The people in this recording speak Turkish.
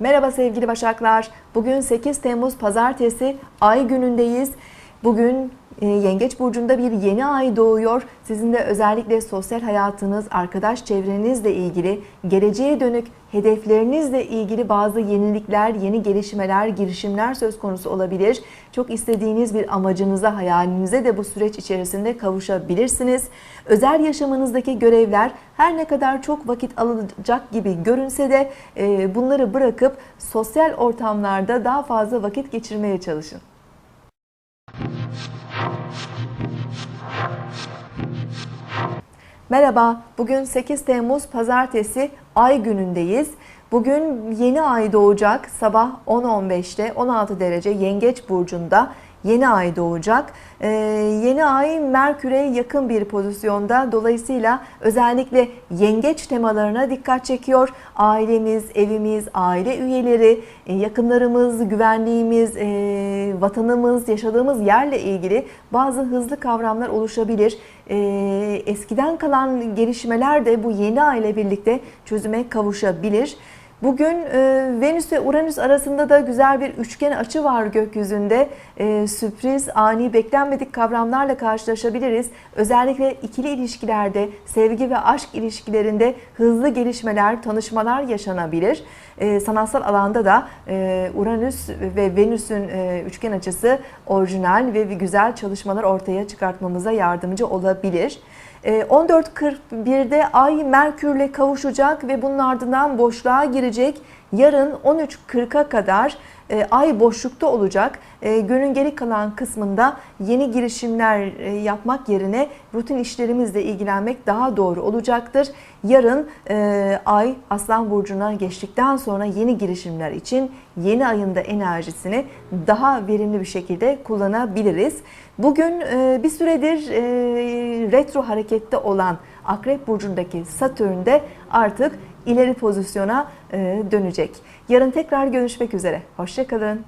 Merhaba sevgili Başaklar. Bugün 8 Temmuz Pazartesi ay günündeyiz. Bugün e, Yengeç burcunda bir yeni ay doğuyor. Sizin de özellikle sosyal hayatınız, arkadaş çevrenizle ilgili, geleceğe dönük hedeflerinizle ilgili bazı yenilikler, yeni gelişmeler, girişimler söz konusu olabilir. Çok istediğiniz bir amacınıza, hayalinize de bu süreç içerisinde kavuşabilirsiniz. Özel yaşamınızdaki görevler her ne kadar çok vakit alacak gibi görünse de e, bunları bırakıp sosyal ortamlarda daha fazla vakit geçirmeye çalışın. Merhaba, bugün 8 Temmuz Pazartesi ay günündeyiz. Bugün yeni ay doğacak sabah 10.15'te 16 derece Yengeç Burcu'nda yeni ay doğacak. Ee, yeni ay Merkür'e yakın bir pozisyonda. Dolayısıyla özellikle yengeç temalarına dikkat çekiyor. Ailemiz, evimiz, aile üyeleri, e, yakınlarımız, güvenliğimiz, e, vatanımız, yaşadığımız yerle ilgili bazı hızlı kavramlar oluşabilir. E, eskiden kalan gelişmeler de bu yeni ay ile birlikte çözüme kavuşabilir. Bugün e, Venüs ve Uranüs arasında da güzel bir üçgen açı var gökyüzünde. E, sürpriz, ani, beklenmedik kavramlarla karşılaşabiliriz. Özellikle ikili ilişkilerde, sevgi ve aşk ilişkilerinde hızlı gelişmeler, tanışmalar yaşanabilir. E, sanatsal alanda da e, Uranüs ve Venüs'ün e, üçgen açısı orijinal ve güzel çalışmalar ortaya çıkartmamıza yardımcı olabilir. 14.41'de Ay Merkür'le kavuşacak ve bunun ardından boşluğa girecek. Yarın 13.40'a kadar e, Ay boşlukta olacak. E, günün geri kalan kısmında yeni girişimler e, yapmak yerine rutin işlerimizle ilgilenmek daha doğru olacaktır. Yarın Ay Aslan Burcu'na geçtikten sonra yeni girişimler için yeni ayında enerjisini daha verimli bir şekilde kullanabiliriz. Bugün bir süredir retro harekette olan Akrep Burcu'ndaki Satürn de artık ileri pozisyona dönecek. Yarın tekrar görüşmek üzere. Hoşçakalın.